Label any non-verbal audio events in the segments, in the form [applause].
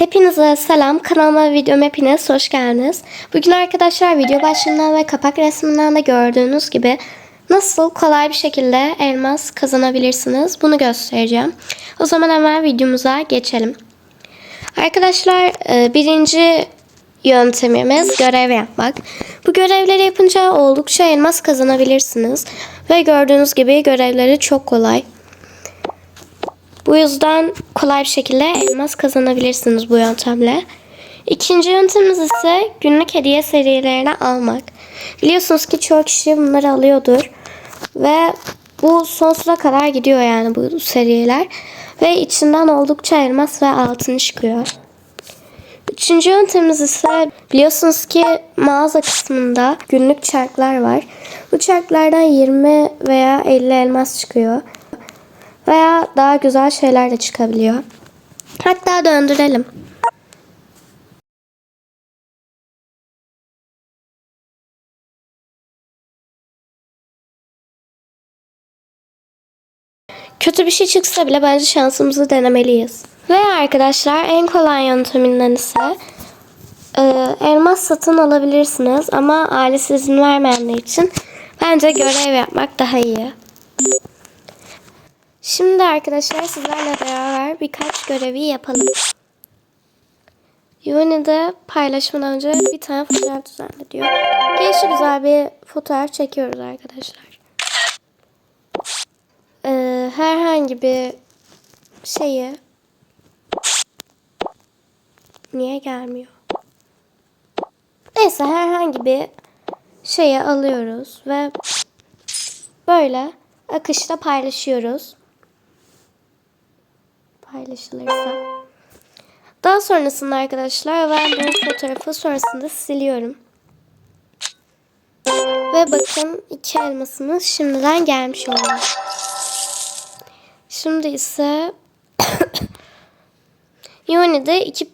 Hepinize selam. Kanalıma videoma hepiniz hoş geldiniz. Bugün arkadaşlar video başlığından ve kapak resminden de gördüğünüz gibi nasıl kolay bir şekilde elmas kazanabilirsiniz bunu göstereceğim. O zaman hemen videomuza geçelim. Arkadaşlar e, birinci yöntemimiz görev yapmak. Bu görevleri yapınca oldukça elmas kazanabilirsiniz. Ve gördüğünüz gibi görevleri çok kolay. Bu yüzden kolay bir şekilde elmas kazanabilirsiniz bu yöntemle. İkinci yöntemimiz ise günlük hediye serilerini almak. Biliyorsunuz ki çoğu kişi bunları alıyordur. Ve bu sonsuza kadar gidiyor yani bu seriler. Ve içinden oldukça elmas ve altın çıkıyor. Üçüncü yöntemimiz ise biliyorsunuz ki mağaza kısmında günlük çarklar var. Bu çarklardan 20 veya 50 elmas çıkıyor. Veya daha güzel şeyler de çıkabiliyor. Hatta döndürelim. Kötü bir şey çıksa bile bence şansımızı denemeliyiz. Ve arkadaşlar en kolay yönteminden ise e, elmas satın alabilirsiniz ama ailesi izin vermeyenler için bence görev yapmak daha iyi. Şimdi arkadaşlar sizlerle beraber birkaç görevi yapalım. Uni'de paylaşmadan önce bir tane fotoğraf düzenle diyor. Gelişi güzel bir fotoğraf çekiyoruz arkadaşlar. Ee, herhangi bir şeyi niye gelmiyor? Neyse herhangi bir şeyi alıyoruz ve böyle akışta paylaşıyoruz paylaşılırsa. Daha sonrasında arkadaşlar ben bu fotoğrafı sonrasında siliyorum. Ve bakın iki elmasımız şimdiden gelmiş oluyor. Şimdi ise [coughs] Uni'de iki,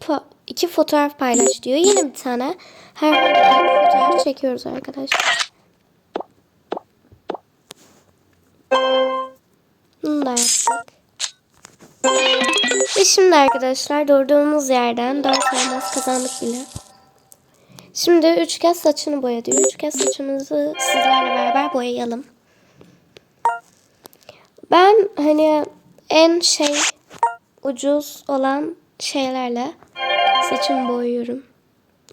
iki fotoğraf paylaş diyor. Yine bir tane herhangi bir fotoğraf çekiyoruz arkadaşlar. Bunu da yaptık. Şimdi arkadaşlar durduğumuz yerden 4 elmas kazandık bile. Şimdi 3 kez saçını boya diyor. 3 kez saçımızı sizlerle beraber boyayalım. Ben hani en şey ucuz olan şeylerle saçımı boyuyorum.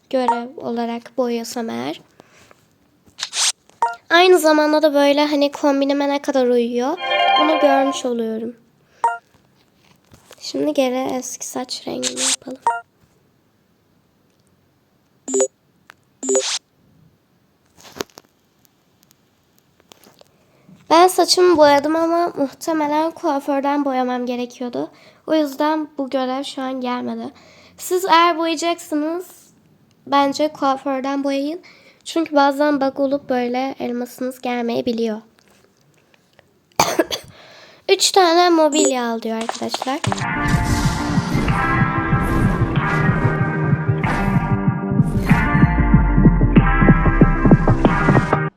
Görev olarak boyasam eğer. Aynı zamanda da böyle hani kombinime ne kadar uyuyor bunu görmüş oluyorum. Şimdi geri eski saç rengini yapalım. Ben saçımı boyadım ama muhtemelen kuaförden boyamam gerekiyordu. O yüzden bu görev şu an gelmedi. Siz eğer boyayacaksınız bence kuaförden boyayın. Çünkü bazen bug olup böyle elmasınız gelmeyebiliyor. Üç tane mobilya al diyor arkadaşlar.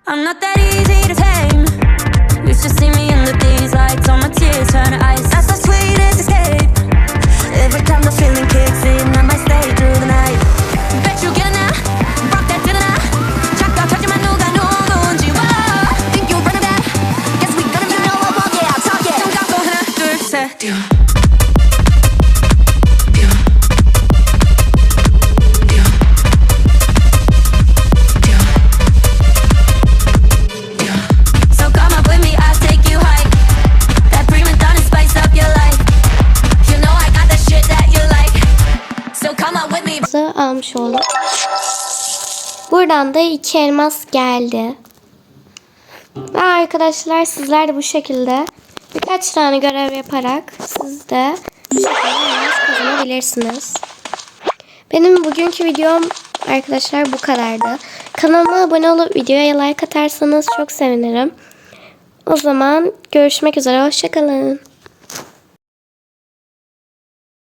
I'm not that easy to tame. Used to see me in the days lights on my tears turn to ice. That's almış olduk. Buradan da iki elmas geldi. Ve arkadaşlar sizler de bu şekilde birkaç tane görev yaparak siz de bu şekilde elmas kazanabilirsiniz. Benim bugünkü videom arkadaşlar bu kadardı. Kanalıma abone olup videoya like atarsanız çok sevinirim. O zaman görüşmek üzere. Hoşçakalın.